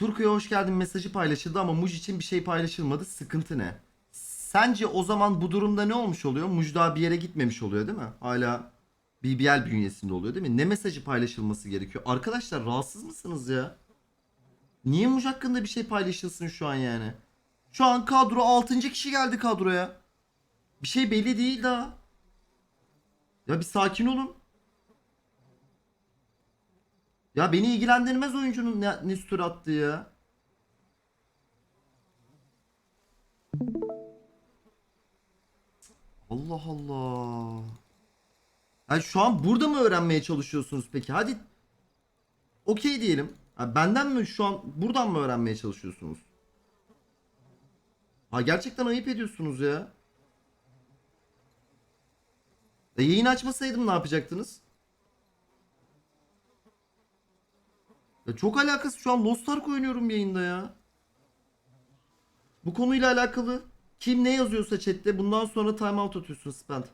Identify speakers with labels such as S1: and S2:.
S1: Turku'ya hoş geldin mesajı paylaşıldı ama Muj için bir şey paylaşılmadı. Sıkıntı ne? Sence o zaman bu durumda ne olmuş oluyor? Muj daha bir yere gitmemiş oluyor değil mi? Hala BBL bünyesinde oluyor değil mi? Ne mesajı paylaşılması gerekiyor? Arkadaşlar rahatsız mısınız ya? Niye Muj hakkında bir şey paylaşılsın şu an yani? Şu an kadro 6. kişi geldi kadroya. Bir şey belli değil daha. Ya bir sakin olun. Ya beni ilgilendirmez oyuncunun ne, ne story attığı ya. Allah Allah. Ya şu an burada mı öğrenmeye çalışıyorsunuz peki? Hadi okey diyelim. Ha, benden mi şu an buradan mı öğrenmeye çalışıyorsunuz? Ha gerçekten ayıp ediyorsunuz ya. E, yayın açmasaydım ne yapacaktınız? Ya çok alakası şu an Lost Ark oynuyorum yayında ya. Bu konuyla alakalı kim ne yazıyorsa chatte bundan sonra timeout atıyorsun Spend.